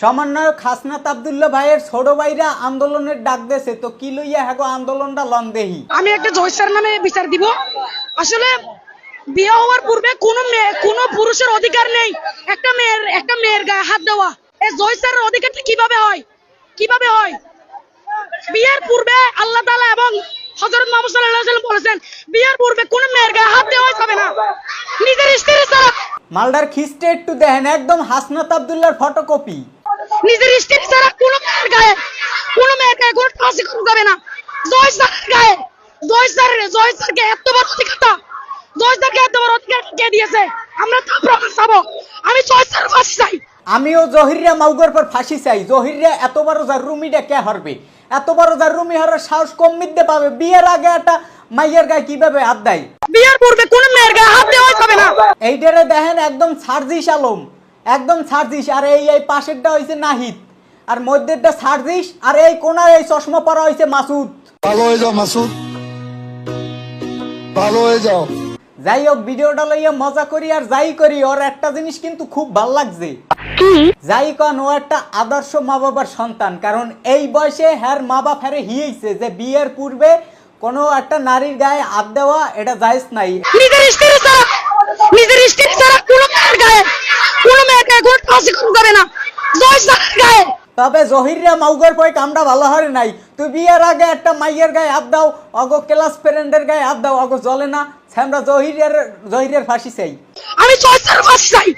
সমন্বয়ক হাসনাত আবদুল্লাহ ভাইয়ের ছোট ভাইরা আন্দোলনের ডাক দেছে তো কি লইয়া হ্যাগো আন্দোলনটা লং দেহি? আমি একটা জয়সার নামে বিচার দিব। আসলে বিয়ে হওয়ার পূর্বে কোনো মেয়ে কোনো পুরুষের অধিকার নেই। একটা মেয়ের একটা মেয়ের গায়ে হাত দেওয়া। এই জয়সারের অধিকারটা কীভাবে হয়? কীভাবে হয়? বিয়ের পূর্বে আল্লাহ তাআলা এবং হযরত মুহাম্মদ সাল্লাল্লাহু আলাইহি ওয়াসাল্লাম বলেছেন বিয়ের পূর্বে কোনো মেয়ের গায়ে হাত দেওয়া যাবে না। নিজের স্ত্রী ছাড়া মালদার খিস্টে একটু দেখেন একদম হাসনাত আবদুল্লাহর ফটোকপি নিজের স্ত্রী ছাড়া কোনো মেয়ের গায়ে কোনো মেয়ের গায়ে কোনো টাচি করা যাবে না। জয় স্যারের গায়ে। জয় স্যারের জয় স্যারকে এত বড় অধিকারটা জয় স্যারকে এত বড় অধিকার কে দিয়েছে? আমরা তা প্রমাণ পাবো। আমি জয় স্যার ফাঁসি চাই। আমিও জহিরিয়া মাউগর পর ফাঁসি চাই। জহিরিয়া এত বড় জাররুমিটা কে হারবে? এত বড় জাররুমি হারার সাহস কম মিদ্যে পাবে। বিয়ের আগে একটা মাইয়ের গায়ে কীভাবে হাত দেয়? বিয়ের পূর্বে কোনো মেয়ের গায়ে হাত দেওয়া যাবে না। এইটারে দেখেন একদম সার্জিস আলম। একদম সার্জিস আর এই এই পাশেরটা হইছে নাহিদ। আর মধ্যেরটা সার্জিস আর এই কোনার এই চশমা পরা হইছে মাসুদ। ভালো হয়ে যাও মাসুদ। ভালো হয়ে যাও। যাই হোক ভিডিওটা লইয়া মজা করি আর যাই করি ওর একটা জিনিস কিন্তু খুব ভালো লাগছে। যাই কন ও একটা আদর্শ মা বাবার সন্তান কারণ এই বয়সে হ্যার মা বাপ হ্যারে হিয়েছে যে বিয়ের পূর্বে কোনো একটা নারীর গায়ে হাত দেওয়া এটা জায়েজ নাই। নিজের স্ত্রী ছাড়া নিজের স্ত্রী ছাড়া কোনো গায়ে গায়ে টাচি করা না। জয় স্যারের গায়ে। তবে জহিরিয়া মাউগর পয় কামটা ভালো হয় নাই। তুই বিয়ের আগে একটা মাইয়ের গায়ে হাত দাও অগো ক্লাস ফ্রেন্ডের গায়ে হাত দাও অগো জ্বলে না। আমরা জহিরিয়ার ফাঁসি চাই। আমি জয় স্যার ফাঁসি চাই।